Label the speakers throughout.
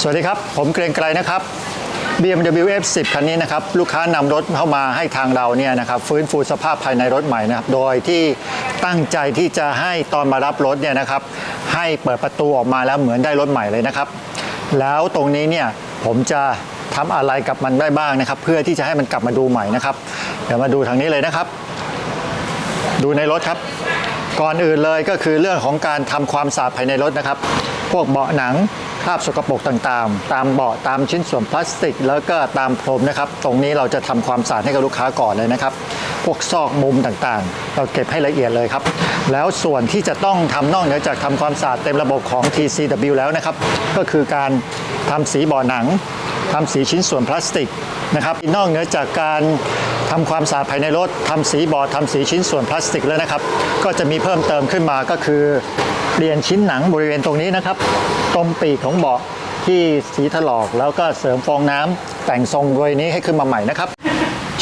Speaker 1: สวัสดีครับ ผมเกรียงไกรนะครับ BMW F10 คันนี้นะครับ ลูกค้านำรถเข้ามาให้ทางเราเนี่ยนะครับฟื้นฟูสภาพภายในรถใหม่นะครับโดยที่ตั้งใจที่จะให้ตอนมารับรถเนี่ยนะครับ ให้เปิดประตูออกมาแล้วเหมือนได้รถใหม่เลยนะครับ แล้วตรงนี้เนี่ยผมจะทำอะไรกับมันได้บ้างนะครับ เพื่อที่จะให้มันกลับมาดูใหม่นะครับ เดี๋ยวมาดูทางนี้เลยนะครับ ดูในรถครับ ก่อนอื่นเลยก็คือเรื่องของการทำความสะอาดภายในรถนะครับ พวกเบาะหนัง ราบสกปรกต่างๆ ตามเบาะตามชิ้นส่วนพลาสติก แล้วก็ตามพรมนะครับ ตรงนี้เราจะทำความสะอาดให้กับลูกค้าก่อนเลยนะครับ พวกซอกมุมต่างๆ เราเก็บให้ละเอียดเลยครับ แล้วส่วนที่จะต้องทำนอกเหนือจากทำความสะอาดเต็มระบบของ TCW แล้วนะครับ ก็คือการทำสีเบาะหนังทำสีชิ้นส่วนพลาสติกนะครับนอกเหนือจากการ ทำความสะอาดภายในรถทำสีบอร์ดทำสีชิ้นส่วนพลาสติกแล้วนะครับ ก็จะมีเพิ่มเติมขึ้นมาก็คือ เปลี่ยนชิ้นหนังบริเวณตรงนี้นะครับ ตรงปีกของเบาะที่สีถลอกแล้วก็เสริมฟองน้ำแต่งทรงบริเวณนี้ให้ขึ้นมาใหม่นะครับ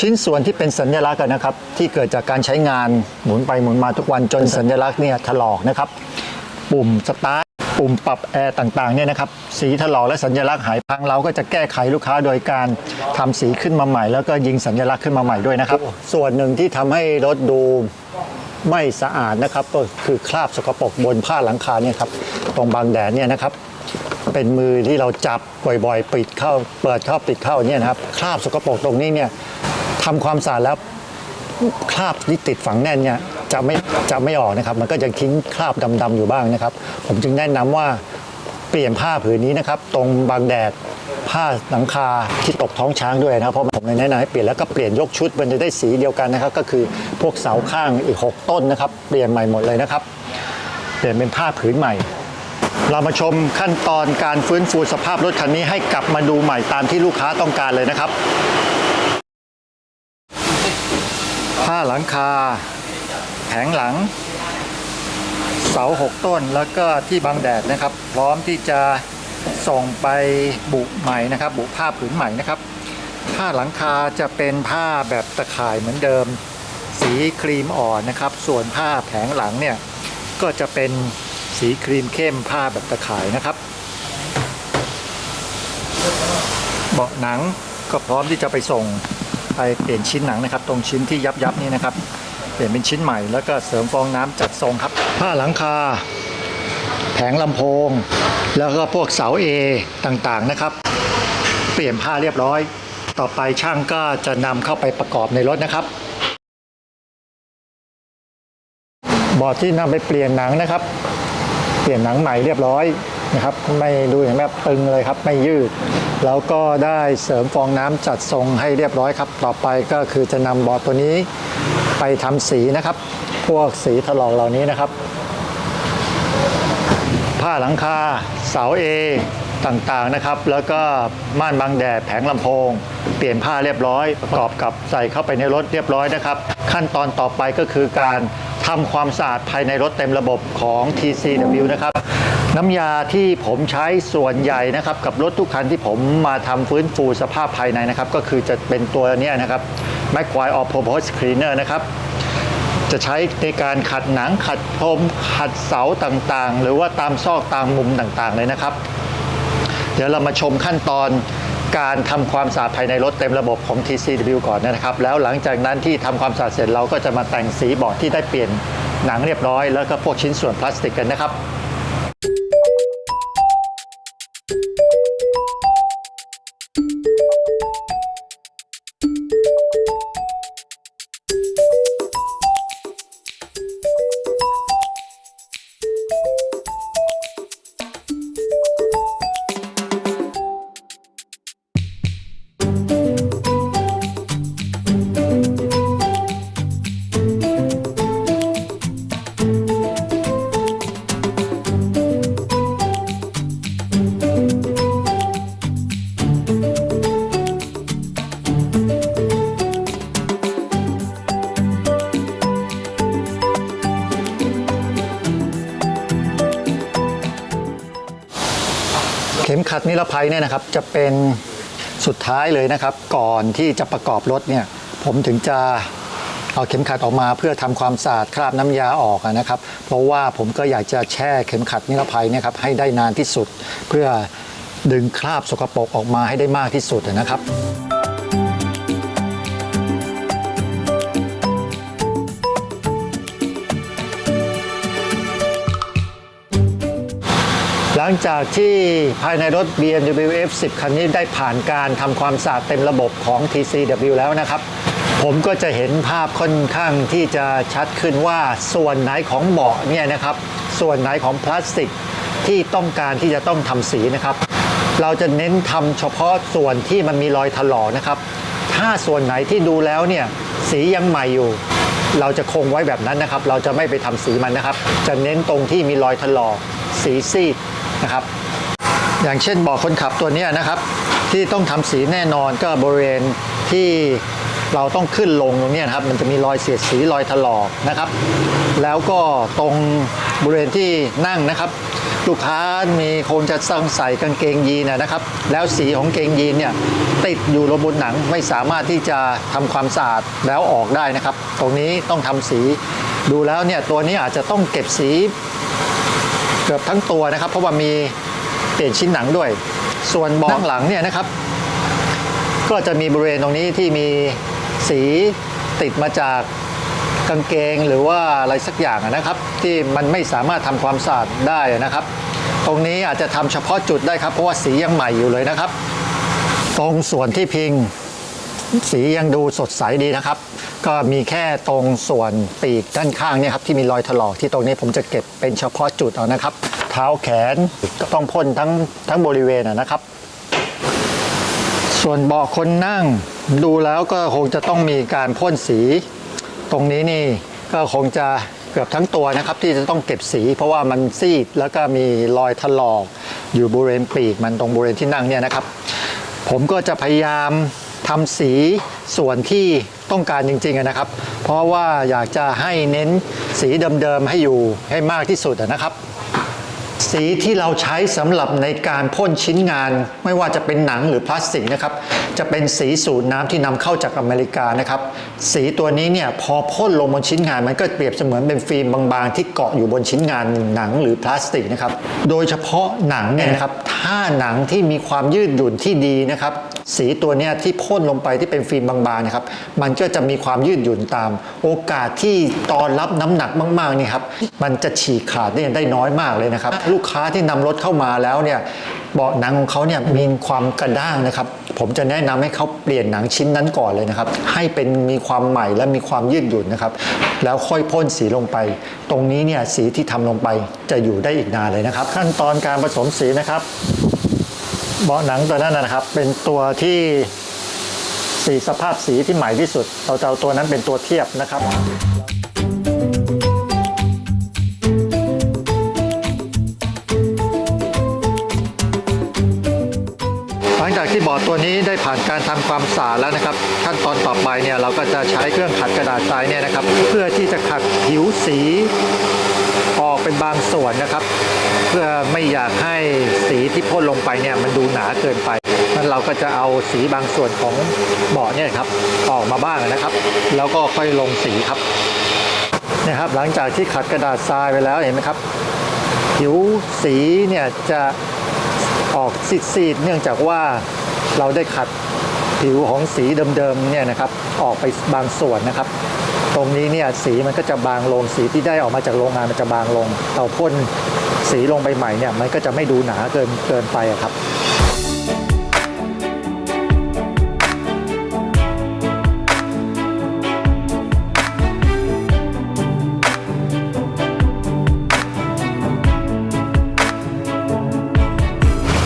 Speaker 1: ชิ้นส่วนที่เป็นสัญลักษณ์นะครับ ที่เกิดจากการใช้งานหมุนไปหมุนมาทุกวันจนสัญลักษณ์เนี่ยถลอกนะครับ ปุ่มสตาร์ท ปุ่มปรับแอร์ต่างๆเนี่ยนะครับสีถลอกและสัญลักษณ์หายพังเราก็จะแก้ไขลูกค้าโดยการทำสีขึ้นมาใหม่ แล้วก็ยิงสัญลักษณ์ขึ้นมาใหม่ด้วยนะครับ ส่วนหนึ่งที่ทำให้รถดูไม่สะอาดนะครับก็คือคราบสกปรกบนผ้าหลังคาเนี่ยครับตรงบางแดดเนี่ยนะครับเป็นมือที่เราจับบ่อยๆปิดเข้าเปิดเข้าปิดเข้าเนี่ยนะครับคราบสกปรกตรงนี้เนี่ยทำความสะอาดแล้วคราบที่ติดฝังแน่นเนี่ย จะไม่จะไม่ออกนะครับ มันก็จะทิ้งคราบดำๆอยู่บ้างนะครับ ผมจึงแนะนำว่าเปลี่ยนผ้าผืนนี้นะครับ ตรงบางแดดผ้าหลังคาที่ตกท้องช้างด้วยนะครับเพราะผมเลยแนะนำให้เปลี่ยนแล้วก็เปลี่ยนยกชุดมันจะได้สีเดียวกันนะครับ ก็คือพวกเสาข้างอีก 6 ต้นนะครับ เปลี่ยนใหม่หมดเลยนะครับ เปลี่ยนเป็นผ้าผืนใหม่ เรามาชมขั้นตอนการฟื้นฟูสภาพรถคันนี้ให้กลับมาดูใหม่ตามที่ลูกค้าต้องการเลยนะครับ ผ้าหลังคา ผงหลัง เสาหกต้นแล้วก็ที่บังแดดนะครับ พร้อมที่จะส่งไปบุใหม่นะครับ บุผ้าผืนใหม่นะครับ ผ้าหลังคาจะเป็นผ้าแบบตะข่ายเหมือนเดิม สีครีมอ่อนนะครับ ส่วนผ้าแผงหลังเนี่ยก็จะเป็นสีครีมเข้มผ้าแบบตะข่ายนะครับ เบาะหนังก็พร้อมที่จะไปส่งไปเปลี่ยนชิ้นหนังนะครับ ตรงชิ้นที่ยับยับๆนี่นะครับ เปลี่ยนเป็นชิ้นใหม่แล้วก็เสริมฟองน้ำจัดทรงครับ ผ้าหลังคา แผงลำโพง แล้วก็พวกเสาเอต่างๆนะครับ เปลี่ยนผ้าเรียบร้อย ต่อไปช่างก็จะนำเข้าไปประกอบในรถนะครับบอร์ดที่นำไปเปลี่ยนหนังนะครับ เปลี่ยนหนังใหม่เรียบร้อยนะครับ ไม่ดูเห็นไหมครับตึงเลยครับ ไม่ยืด แล้วก็ได้เสริมฟองน้ำจัดทรงให้เรียบร้อยครับ ต่อไปก็คือจะนำบอร์ดตัวนี้ ไปทำสีนะครับ พวกสีถลอกเหล่านี้นะครับ ผ้าหลังคาเสาเอต่างๆนะครับ แล้วก็ม่านบังแดดแผงลำโพง เปลี่ยนผ้าเรียบร้อย ประกอบกับใส่เข้าไปในรถเรียบร้อยนะครับ ขั้นตอนต่อไปก็คือการทำความสะอาดภายในรถเต็มระบบของ TCW นะครับน้ำยาที่ผมใช้ส่วนใหญ่นะครับ กับรถทุกคันที่ผมมาทำฟื้นฟูสภาพภายในนะครับ ก็คือจะเป็นตัวนี้นะครับ m c q u i r e All Purpose Cleaner นะครับ จะใช้ในการขัดหนังขัดพรมขัดเสาต่างๆ หรือว่าตามซอกตามมุมต่างๆเลยนะครับ เดี๋ยวเรามาชมขั้นตอนการทำความสะอาดภายในรถเต็มระบบของ TCW ก่อนนะครับ แล้วหลังจากนั้นที่ทำความสะอาดเสร็จเราก็จะมาแต่งสีบอร์ดที่ได้เปลี่ยนหนังเรียบร้อย แล้วก็พวกชิ้นส่วนพลาสติกกันนะครับัดนิรภัยเนี่ยนะครับจะเป็นสุดท้ายเลยนะครับ ก่อนที่จะประกอบรถเนี่ยผมถึงจะเอาเข็มขัดออกมาเพื่อทำความสะอาดคราบน้ำยาออกนะครับ เพราะว่าผมก็อยากจะแช่เข็มขัดนิรภัยเนี่ยครับให้ได้นานที่สุด เพื่อดึงคราบสกปรกออกมาให้ได้มากที่สุดนะครับ ลังจากที่ภายในรถ BMW F10 คันนี้ได้ผ่านการทำความสะอาดเต็มระบบของ TCW แล้วนะครับ ผมก็จะเห็นภาพค่อนข้างที่จะชัดขึ้นว่าส่วนไหนของเบาะเนี่ยนะครับ ส่วนไหนของพลาสติกที่ต้องการที่จะต้องทำสีนะครับ เราจะเน้นทำเฉพาะส่วนที่มันมีรอยถลอกนะครับ ถ้าส่วนไหนที่ดูแล้วเนี่ยสียังใหม่อยู่เราจะคงไว้แบบนั้นนะครับ เราจะไม่ไปทำสีมันนะครับ จะเน้นตรงที่มีรอยถลอก สีซีด นะครับ อย่างเช่นเบอกคนขับตัวนี้นะครับ ที่ต้องทำสีแน่นอนก็บริเวณที่เราต้องขึ้นลงตรงนี้นะครับ มันจะมีรอยเสียดสีรอยถลอกนะครับ แล้วก็ตรงบริเวณที่นั่งนะครับ ลูกค้ามีคงจะต้องใส่กางเกงยีนนะครับ แล้วสีของเกงยีนเนี่ยติดอยู่บนหนังไม่สามารถที่จะทำความสะอาดแล้วออกได้นะครับ ตรงนี้ต้องทำสีดูแล้วเนี่ยตัวนี้อาจจะต้องเก็บสี เกือบทั้งตัวนะครับ เพราะว่ามีเปลี่ยนชิ้นหนังด้วย ส่วนเบาะหลังเนี่ยนะครับ ก็จะมีบริเวณตรงนี้ที่มีสีติดมาจากกางเกงหรือว่าอะไรสักอย่างนะครับ ที่มันไม่สามารถทำความสะอาดได้นะครับ ตรงนี้อาจจะทำเฉพาะจุดได้ครับ เพราะว่าสียังใหม่อยู่เลยนะครับ ตรงส่วนที่พิง สียังดูสดใสดีนะครับ ก็มีแค่ตรงส่วนปีกด้านข้างเนี่ยครับที่มีรอยถลอกที่ตรงนี้ผมจะเก็บเป็นเฉพาะจุดเอานะครับ เท้าแขนก็ต้องพ่นทั้งทั้งบริเวณนะครับ ส่วนเบาะคนนั่งดูแล้วก็คงจะต้องมีการพ่นสี ตรงนี้นี่ก็คงจะเกือบทั้งตัวนะครับที่จะต้องเก็บสี เพราะว่ามันซีดแล้วก็มีรอยถลอก อยู่บริเวณปีกมันตรงบริเวณที่นั่งเนี่ยนะครับ ผมก็จะพยายาม ทำสีส่วนที่ต้องการจริงๆนะครับ เพราะว่าอยากจะให้เน้นสีเดิมๆให้อยู่ให้มากที่สุดนะครับ สีที่เราใช้สำหรับในการพ่นชิ้นงาน ไม่ว่าจะเป็นหนังหรือพลาสติกนะครับ จะเป็นสีสูตรน้ำที่นำเข้าจากอเมริกานะครับ สีตัวนี้เนี่ยพอพ่นลงบนชิ้นงาน มันก็เปรียบเสมือนเป็นฟิล์มบางๆ ที่เกาะอยู่บนชิ้นงานหนังหรือพลาสติกนะครับ โดยเฉพาะหนังเนี่ยนะครับถ้าหนังที่มีความยืดหยุ่นที่ดีนะครับ สีตัวเนี้ยที่พ่นลงไปที่เป็นฟิล์มบางๆเนะครับมันก็จะมีความยืดหยุ่นตาม โอกาสที่ตอนรับน้ำหนักมากๆนี่ครับมันจะฉีกขาดได้น้อยมากเลยนะครับ ลูกค้าที่นำรถเข้ามาแล้วเนี่ยเบาะหนังของเขาเนี่ยมีความกระด้างนะครับ ผมจะแนะนำให้เขาเปลี่ยนหนังชิ้นนั้นก่อนเลยนะครับ ให้เป็นมีความใหม่และมีความยืดหยุ่นนะครับ แล้วค่อยพ่นสีลงไป ตรงนี้เนี่ยสีที่ทำลงไปจะอยู่ได้อีกนานเลยนะครับ ขั้นตอนการผสมสีนะครับ เบาะหนังตัวนั้นนะครับ เป็นตัวที่สีสภาพสีที่ใหม่ที่สุด เราจะเอาตัวนั้นเป็นตัวเทียบนะครับหลังจากที่บอร์ดตัวนี้ได้ผ่านการทำความสะอาดแล้วนะครับ ขั้นตอนต่อไปเนี่ยเราก็จะใช้เครื่องขัดกระดาษทรายเนี่ยนะครับ เพื่อที่จะขัดผิวสี ออกเป็นบางส่วนนะครับ เพื่อไม่อยากให้สีที่พ่นลงไปเนี่ยมันดูหนาเกินไปนั้นเราก็จะเอาสีบางส่วนของเบาะเนี่ยครับออกมาบ้างนะครับ แล้วก็ค่อยลงสีครับนี่ยครับ หลังจากที่ขัดกระดาษทรายไปแล้วเห็นไหมครับผิวสีเนี่ยจะออกซีดๆเนื่องจากว่าเราได้ขัดผิวของสีเดิมๆเนี่ยนะครับ ออกไปบางส่วนนะครับ ตรงนี้เนี่ยสีมันก็จะบางลงสีที่ได้ออกมาจากโรงงานมันจะบางลงเราพ่นสีลงไปใหม่เนี่ยมันก็จะไม่ดูหนาเกินเกินไปครับ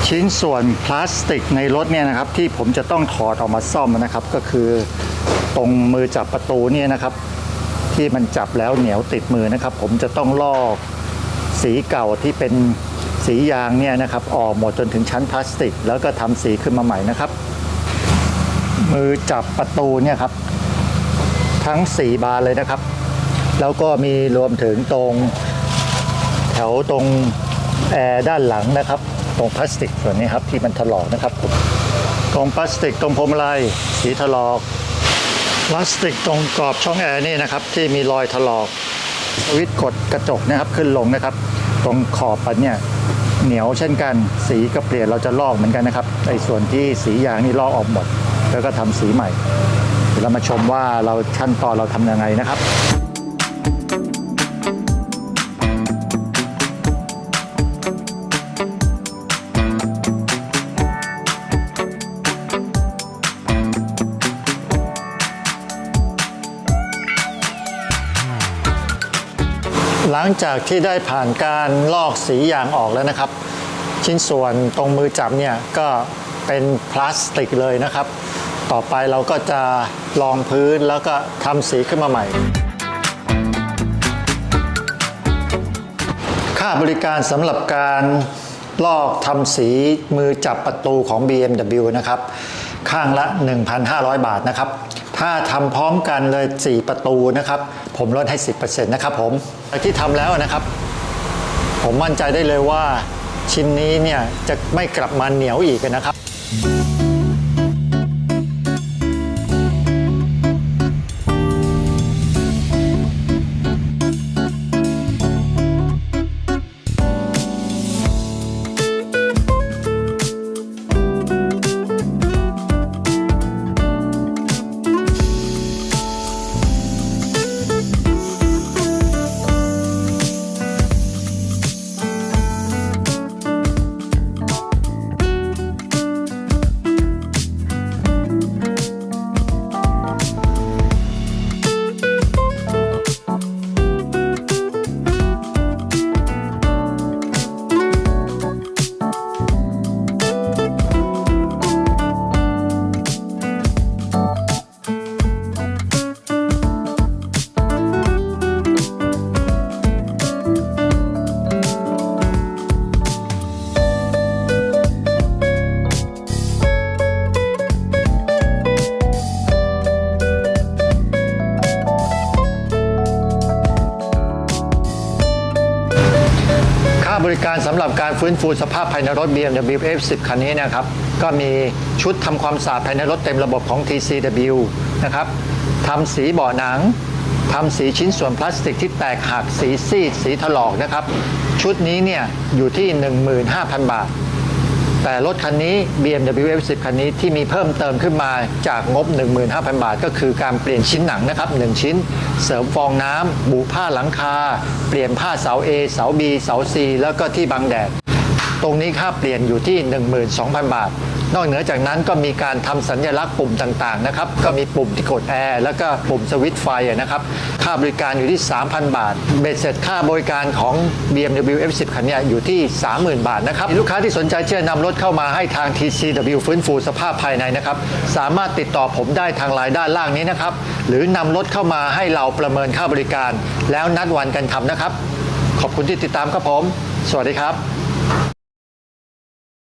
Speaker 1: ชิ้นส่วนพลาสติกในรถเนี่ยนะครับที่ผมจะต้องถอดออกมาซ่อมนะครับ ก็คือตรงมือจับประตูเนี่ยนะครับ ที่มันจับแล้วเหนียวติดมือนะครับ ผมจะต้องลอกสีเก่าที่เป็นสียางเนี่ยนะครับ ออกหมดจนถึงชั้นพลาสติก แล้วก็ทำสีขึ้นมาใหม่นะครับ มือจับประตูเนี่ยครับ ทั้ง 4 บานเลยนะครับ แล้วก็มีรวมถึงตรงแถวตรงแอร์ด้านหลังนะครับ ตรงพลาสติกส่วนนี้ครับที่มันถลอกนะครับ ตรงพลาสติกตรงพรมอะไรสีถลอก พลาสติกตรงกรอบช่องแอร์นี่นะครับ ที่มีรอยถลอกสวิตช์กดกระจกนะครับขึ้นลงนะครับ ตรงขอบปันเนี่ยเหนียวเช่นกัน สีก็เปลี่ยนเราจะลอกเหมือนกันนะครับไอ้ส่วนที่สียางนี่ลอกออกหมด แล้วก็ทำสีใหม่ เดี๋ยวเรามาชมว่าเราขั้นตอนเราทำยังไงนะครับ หลังจากที่ได้ผ่านการลอกสียางออกแล้วนะครับ ชิ้นส่วนตรงมือจับเนี่ยก็เป็นพลาสติกเลยนะครับ ต่อไปเราก็จะรองพื้นแล้วก็ทำสีขึ้นมาใหม่ ค่าบริการสำหรับการลอกทำสีมือจับประตูของ BMW นะครับ ข้างละ 1,500 บาทนะครับ ถ้าทำพร้อมกันเลย 4 ประตูนะครับ ผมลดให้ 10%นะครับผมที่ทำแล้วนะครับ ผมมั่นใจได้เลยว่าชิ้นนี้เนี่ยจะไม่กลับมาเหนียวอีกนะครับ ริการสำหรับการฟื้นฟูสภาพภายในรถ BMW F10 คันนี้นะครับ ก็มีชุดทำความสะอาดภายในรถเต็มระบบของ TCW นะครับทำสีเบาะหนังทำสีชิ้นส่วนพลาสติกที่แตกหักสีซีดสีถลอกนะครับ ชุดนี้เนี่ยอยู่ที่ 15,000 บาท แต่รถคันนี้ BMW F10 คันนี้ที่มีเพิ่มเติมขึ้นมาจากงบ 15,000 บาท ก็คือการเปลี่ยนชิ้นหนังนะครับ1ชิ้น เสริมฟองน้ำบูผ้าหลังคา เปลี่ยนผ้าเสา A เสา B เสา C แล้วก็ที่บังแดด ตรงนี้ค่าเปลี่ยนอยู่ที่ 12,000 บาท นอกเหนือจากนั้นก็มีการทำสัญลักษณ์ปุ่มต่างๆนะครับ ก็มีปุ่มที่กดแอร์แล้วก็ปุ่มสวิตช์ไฟนะครับ ค่าบริการอยู่ที่ 3,000 บาท เบ็ดเสร็จค่าบริการของ BMW F10 คันนี้อยู่ที่ 30,000 บาทนะครับ ลูกค้าที่สนใจที่จะนำรถเข้ามาให้ทาง TCW ฟื้นฟูสภาพภายในนะครับ สามารถติดต่อผมได้ทางไลน์ด้านล่างนี้นะครับ หรือนำรถเข้ามาให้เราประเมินค่าบริการ แล้วนัดวันกันทำนะครับ ขอบคุณที่ติดตามครับผม สวัสดีครับ